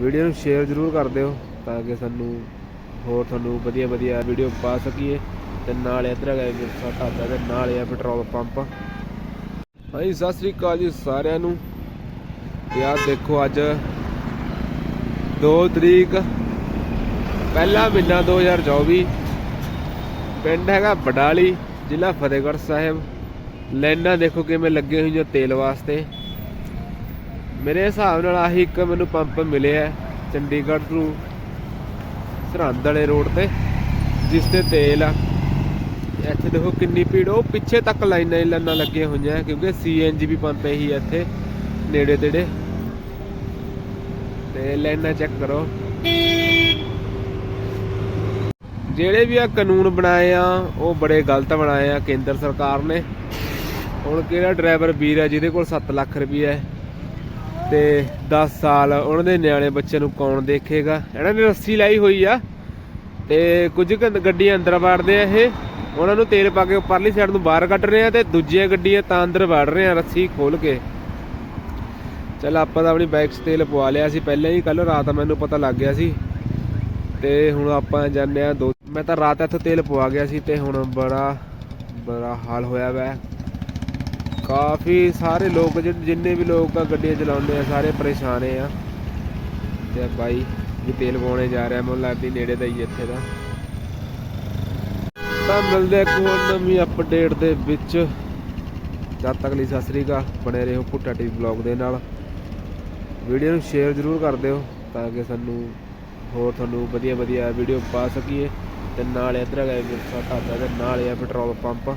Video ਨੂੰ share ਜ਼ਰੂਰ ਕਰ ਦਿਓ ਤਾਂ ਕਿ ਸਾਨੂੰ ਹੋਰ ਤੁਹਾਨੂੰ ਵਧੀਆ ਵਧੀਆ ਵੀਡੀਓ ਪਾ ਸਕੀਏ ਤੇ ਨਾਲ ਇੱਧਰ ਹੈਗਾ ਮਿਰਸਾ ਢਾਬਾ ਤੇ ਨਾਲ ਹੈ ਪੈਟਰੋਲ ਪੰਪ ਹਾਂਜੀ ਸਤਿ ਸ੍ਰੀ ਅਕਾਲ ਜੀ ਸਾਰਿਆਂ ਨੂੰ। ਯਾਰ ਦੇਖੋ ਅੱਜ 2 ਤਰੀਕ, ਪਹਿਲਾ ਮਹੀਨਾ 2024 ਪਿੰਡ ਹੈਗਾ ਬਡਾਲੀ, ਜ਼ਿਲ੍ਹਾ ਫਤਿਹਗੜ੍ਹ ਸਾਹਿਬ। ਲਾਈਨਾਂ ਦੇਖੋ ਕਿਵੇਂ ਲੱਗੇ ਹੋਈਆਂ ਤੇਲ ਵਾਸਤੇ। ਮੇਰੇ ਹਿਸਾਬ ਨਾਲ ਆਹੀ ਇੱਕ ਮੈਨੂੰ ਪੰਪ ਮਿਲਿਆ ਚੰਡੀਗੜ੍ਹ ਤੋਂ ਸਰਹੰਦ ਵਾਲੇ ਰੋਡ ਤੇ, ਜਿਸ ਤੇ ਤੇਲ ਆ। ਇੱਥੇ ਦੇਖੋ ਕਿੰਨੀ ਭੀੜ, ਉਹ ਪਿੱਛੇ ਤੱਕ ਲਾਈਨਾਂ ਹੀ ਲਾਈਨਾਂ ਲੱਗੀਆਂ ਹੋਈਆਂ, ਕਿਉਂਕਿ ਸੀਐਨਜੀ ਵੀ ਪੰਪ ਇਹੀ ਇੱਥੇ, ਨੇੜੇ ਤੇੜੇ। ਤੇ ਲਾਈਨਾਂ ਚੈੱਕ ਕਰੋ। ਜਿਹੜੇ ਵੀ ਆ ਕਾਨੂੰਨ ਬਣਾਏ ਆ, ਉਹ ਬੜੇ ਗਲਤ ਬਣਾਏ ਆ, ਕੇਂਦਰ ਸਰਕਾਰ ਨੇ। ਹੁਣ ਕਿਹੜਾ ਡਰਾਈਵਰ ਵੀਰ ਆ, ਜਿਹਦੇ ਕੋਲ 7 ਲੱਖ ਰੁਪਏ ਹੈ। ਤੇ 10 ਸਾਲ ਉਹਨਾਂ ਦੇ ਨਿਆਣੇ ਬੱਚੇ ਨੂੰ ਕੌਣ ਦੇਖੇਗਾ? ਇਹਨਾਂ ਨੇ ਰੱਸੀ ਲਾਈ ਹੋਈ ਆ ਤੇ ਕੁਝ ਕੁ ਗੱਡੀਆਂ ਅੰਦਰ ਵੜਦੇ ਆ ਇਹ। ਉਹਨਾਂ ਨੂੰ ਤੇਲ ਪਾ ਕੇ ਉੱਪਰਲੀ ਸਾਈਡ ਨੂੰ ਬਾਹਰ ਕੱਢ ਰਹੇ ਆ ਤੇ ਦੂਜੀਆਂ ਗੱਡੀਆਂ ਤਾਂ ਅੰਦਰ ਵੜ ਰਹੇ ਆ ਰੱਸੀ ਖੋਲ ਕੇ। ਚਲ ਆਪਾਂ ਤਾਂ ਆਪਣੀ ਬਾਈਕ 'ਚ ਤੇਲ ਪਵਾ ਲਿਆ ਸੀ। ਪਹਿਲਾਂ ਹੀ ਕੱਲ ਰਾਤ ਮੈਨੂੰ ਪਤਾ ਲੱਗ ਗਿਆ ਸੀ। ਤੇ ਹੁਣ ਆਪਾਂ ਜਾਂਦੇ ਆ ਦੋ ਮੈਂ ਤਾਂ ਰਾਤ ਇੱਥੋਂ ਤੇਲ ਪਵਾ ਗਿਆ ਸੀ ਤੇ ਹੁਣ ਬੜਾ ਬੜਾ ਹਾਲ ਹੋਇਆ ਵੈ। ਕਾਫੀ ਸਾਰੇ ਲੋਕ ਜਿੰਨੇ ਵੀ ਲੋਕ ਆ ਗੱਡੀਆਂ ਚਲਾਉਂਦੇ ਆ, ਸਾਰੇ ਪਰੇਸ਼ਾਨ ਆ। ਤੇ ਬਾਈ ਵੀ ਤੇਲ ਪਾਉਣੇ ਜਾ ਰਿਹਾ, ਮੈਨੂੰ ਲੱਗਦੀ ਨੇੜੇ ਦਾ ਹੀ ਇੱਥੇ ਦਾ। ਤਾਂ ਮਿਲਦੇ ਇੱਕ ਹੋਰ ਨਵੀਂ ਅਪਡੇਟ ਦੇ ਵਿੱਚ। ਜਦ ਤੱਕ ਲਈ ਸਤਿ ਸ੍ਰੀ ਅਕਾਲ, ਬਣੇ ਰਹੋ ਪੁੱਟਾ ਟੀਵੀ ਬਲੌਗ ਦੇ ਨਾਲ। ਵੀਡੀਓ ਨੂੰ ਸ਼ੇਅਰ ਜ਼ਰੂਰ ਕਰ ਦਿਓ, ਤਾਂ ਕਿ ਸਾਨੂੰ ਹੋਰ ਤੁਹਾਨੂੰ ਵਧੀਆ ਵਧੀਆ ਵੀਡੀਓ ਪਾ ਸਕੀਏ। ਤੇ ਨਾਲ ਇੱਧਰ ਹੈਗਾ ਮਿਰਸਾ ਢਾਬਾ ਤੇ ਨਾਲ ਹੈ ਪੈਟਰੋਲ ਪੰਪ